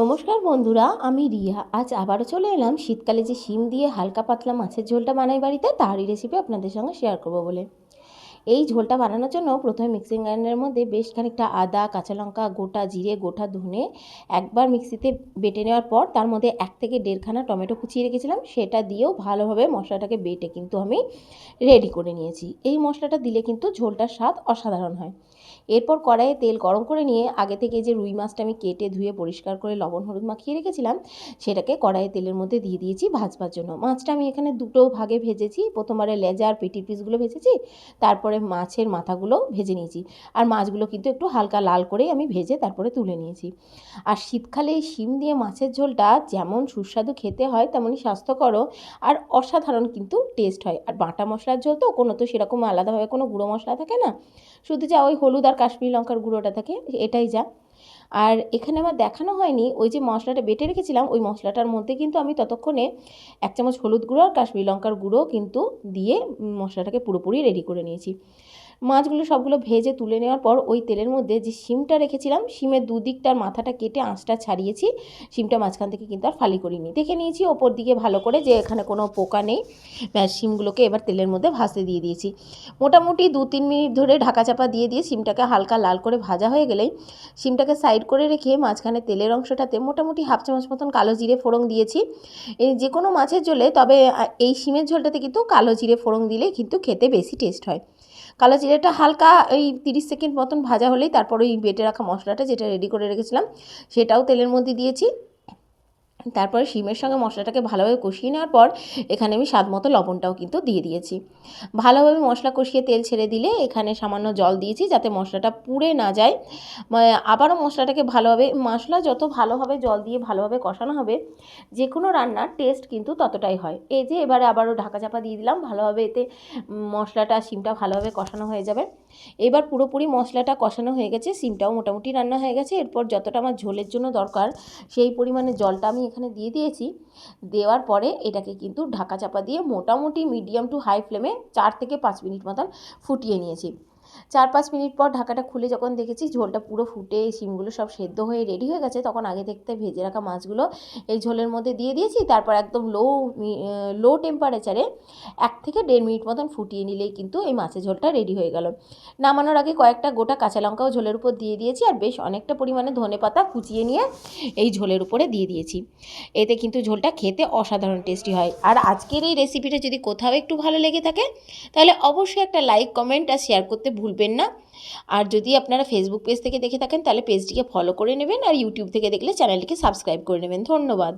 নমস্কার বন্ধুরা, আমি রিয়া। আজ আবারও চলে এলাম শীতকালে যে শিম দিয়ে হালকা পাতলা মাছের ঝোলটা বানাই বাড়িতে, তারই রেসিপি আপনাদের সঙ্গে শেয়ার করব বলে। এই ঝোলটা বানানোর জন্য প্রথমে মিক্সিং গ্রাইন্ডারের মধ্যে বেশ খানিকটা আদা, কাঁচা লঙ্কা, গোটা জিরে, গোটা ধনে একবার মিক্সিতে বেটে নেওয়ার পর তার মধ্যে এক থেকে দেড়খানা টমেটো কুচিয়ে রেখেছিলাম। সেটা দিয়েও ভালোভাবে মশলাটাকে বেটে কিন্তু আমি রেডি করে নিয়েছি। এই মশলাটা দিলে কিন্তু ঝোলটার স্বাদ অসাধারণ হয়। এরপর কড়াইয়ে তেল গরম করে নিয়ে আগে থেকে যে রুই মাছটা আমি কেটে ধুয়ে পরিষ্কার করে লবণ হলুদ মাখিয়ে রেখেছিলাম, সেটাকে কড়াইয়ে তেলের মধ্যে দিয়ে দিয়েছি ভাজবার জন্য। মাছটা আমি এখানে দুটো ভাগে ভেজেছি, প্রথমবারে লেজা আর পেটির পিসগুলো ভেজেছি, তারপরে মাছের মাথাগুলো ভেজে নিয়েছি। আর মাছগুলো কিন্তু একটু হালকা লাল করেই আমি ভেজে তারপরে তুলে নিয়েছি। আর শীতকালে শিম দিয়ে মাছের ঝোলটা যেমন সুস্বাদু খেতে হয়, তেমনই স্বাস্থ্যকরও আর অসাধারণ কিন্তু টেস্ট হয়। আর বাটা মশলার ঝোল তো কোনো তো সেরকম আলাদাভাবে কোনো গুঁড়ো মশলা থাকে না। শুধু যা ওই হলুদ কাশ্মীরি লঙ্কার গুঁড়োটা থাকে, এটাই যা। আর এখানে আমার দেখানো হয়নি, ওই যে মশলাটা বেটে রেখেছিলাম, ওই মশলাটার মধ্যে কিন্তু আমি ততক্ষণে এক চামচ হলুদ গুঁড়ো আর কাশ্মীরি লঙ্কার গুঁড়ো কিন্তু দিয়ে মশলাটাকে পুরোপুরি রেডি করে নিয়েছি। মাছগুলো সবগুলো ভেজে তুলে নেওয়ার পর ওই তেলের মধ্যে যে শিমটা রেখেছিলাম, শিমের দুদিকটার মাথাটা কেটে আঁচটা ছাড়িয়েছি। শিমটা মাঝখান থেকে কিন্তু আর ফালি করিনি। দেখে নিয়েছি, ওপর দিকে ভালো করে যে এখানে কোনো পোকা নেই শিমগুলোকে এবার তেলের মধ্যে ভাজতে দিয়ে দিয়েছি। মোটামুটি দু তিন মিনিট ধরে ঢাকা চাপা দিয়ে দিয়ে শিমটাকে হালকা লাল করে ভাজা হয়ে গেলেই শিমটাকে সাইড করে রেখে মাঝখানে তেলের অংশটাতে মোটামুটি হাফ চামচ মতন কালো জিরে ফোড়ন দিয়েছি। যে কোনো মাছের ঝোলে, তবে এই শিমের ঝোলটাতে কিন্তু কালো জিরে ফোড়ন দিলেই কিন্তু খেতে বেশি টেস্ট হয়। কালো জিরেটা হালকা ওই তিরিশ সেকেন্ড মতন ভাজা হলেই তারপর ওই বেটে রাখা মশলাটা যেটা রেডি করে রেখেছিলাম, সেটাও তেলের মধ্যে দিয়েছি। তারপরে শিমের সঙ্গে মশলাটাকে ভালোভাবে কষিয়ে নেওয়ার পর এখানে আমি স্বাদ মতো লবণটাও কিন্তু দিয়ে দিয়েছি। ভালোভাবে মশলা কষিয়ে তেল ছেড়ে দিলে এখানে সামান্য জল দিয়েছি যাতে মশলাটা পুড়ে না যায়। আবারও মশলাটাকে ভালোভাবে মশলা যত ভালোভাবে জল দিয়ে ভালোভাবে কষানো হবে যে কোনো রান্নার টেস্ট কিন্তু ততটাই হয়। এই যে এবারে আবারও ঢাকা চাপা দিয়ে দিলাম, ভালোভাবে এতে মশলাটা, শিমটা ভালোভাবে কষানো হয়ে যাবে। এবার পুরোপুরি মশলাটা কষানো হয়ে গেছে, সিমটাও মোটামুটি রান্না হয়ে গেছে। এরপর যতটা আমার ঝোলের জন্য দরকার, সেই পরিমাণে জলটা আমি এখানে দিয়ে দিয়েছি। দেওয়ার পরে এটাকে কিন্তু ঢাকা চাপা দিয়ে মোটামুটি মিডিয়াম টু হাই ফ্লেমে চার থেকে পাঁচ মিনিট মতন ফুটিয়ে নিয়েছি। চার পাঁচ মিনিট পর ঢাকাটা খুলে যখন দেখেছি, ঝোলটা পুরো ফুটে শিমগুলো সব সেদ্ধ হয়ে রেডি হয়ে গেছে, তখন আগে দেখতে ভেজে রাখা মাছগুলো এই ঝোলের মধ্যে দিয়ে দিয়েছি। তারপর একদম লো লো টেম্পারেচারে এক থেকে দেড় মিনিট মতন ফুটিয়ে নিলেই কিন্তু এই মাছের ঝোলটা রেডি হয়ে গেল। নামানোর আগে কয়েকটা গোটা কাঁচা লঙ্কাও ঝোলের উপর দিয়ে দিয়েছি আর বেশ অনেকটা পরিমাণে ধনে পাতা কুচিয়ে নিয়ে এই ঝোলের উপরে দিয়ে দিয়েছি। এতে কিন্তু ঝোলটা খেতে অসাধারণ টেস্টি হয়। আর আজকের এই রেসিপিটা যদি কোথাও একটু ভালো লেগে থাকে, তাহলে অবশ্যই একটা লাইক কমেন্ট আর শেয়ার করতে ভুলবেন না। আর যদি আপনারা ফেসবুক পেজ থেকে দেখে থাকেন, তাহলে পেজটিকে ফলো করে নেবেন আর ইউটিউব থেকে দেখলে চ্যানেলটিকে সাবস্ক্রাইব করে নেবেন। ধন্যবাদ।